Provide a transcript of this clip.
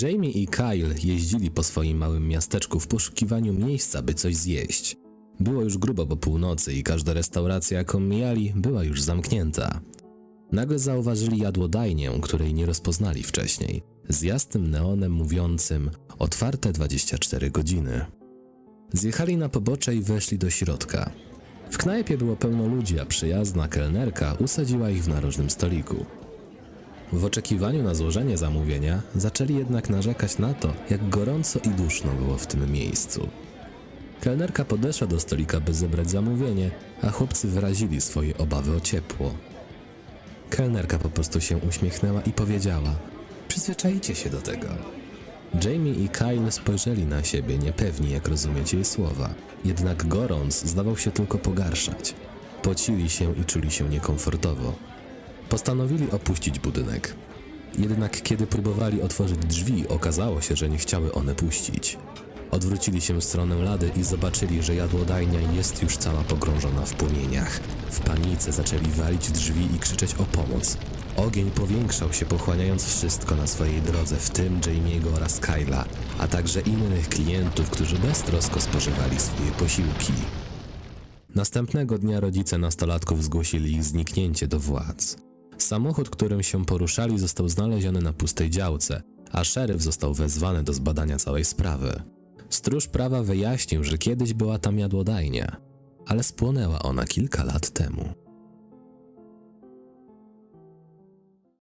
Jamie i Kyle jeździli po swoim małym miasteczku w poszukiwaniu miejsca, by coś zjeść. Było już grubo po północy i każda restauracja, jaką mijali, była już zamknięta. Nagle zauważyli jadłodajnię, której nie rozpoznali wcześniej, z jasnym neonem mówiącym otwarte 24 godziny. Zjechali na pobocze i weszli do środka. W knajpie było pełno ludzi, a przyjazna kelnerka usadziła ich w narożnym stoliku. W oczekiwaniu na złożenie zamówienia zaczęli jednak narzekać na to, jak gorąco i duszno było w tym miejscu. Kelnerka podeszła do stolika, by zebrać zamówienie, a chłopcy wyrazili swoje obawy o ciepło. Kelnerka po prostu się uśmiechnęła i powiedziała: Przyzwyczajcie się do tego. Jamie i Kyle spojrzeli na siebie, niepewni jak rozumieć jej słowa. Jednak gorąc zdawał się tylko pogarszać. Pocili się i czuli się niekomfortowo. Postanowili opuścić budynek. Jednak kiedy próbowali otworzyć drzwi, okazało się, że nie chciały one puścić. Odwrócili się w stronę lady i zobaczyli, że jadłodajnia jest już cała pogrążona w płomieniach. W panice zaczęli walić drzwi i krzyczeć o pomoc. Ogień powiększał się, pochłaniając wszystko na swojej drodze, w tym Jamie'ego oraz Kyla, a także innych klientów, którzy beztrosko spożywali swoje posiłki. Następnego dnia rodzice nastolatków zgłosili ich zniknięcie do władz. Samochód, którym się poruszali, został znaleziony na pustej działce, a szeryf został wezwany do zbadania całej sprawy. Stróż prawa wyjaśnił, że kiedyś była tam jadłodajnia, ale spłonęła ona kilka lat temu.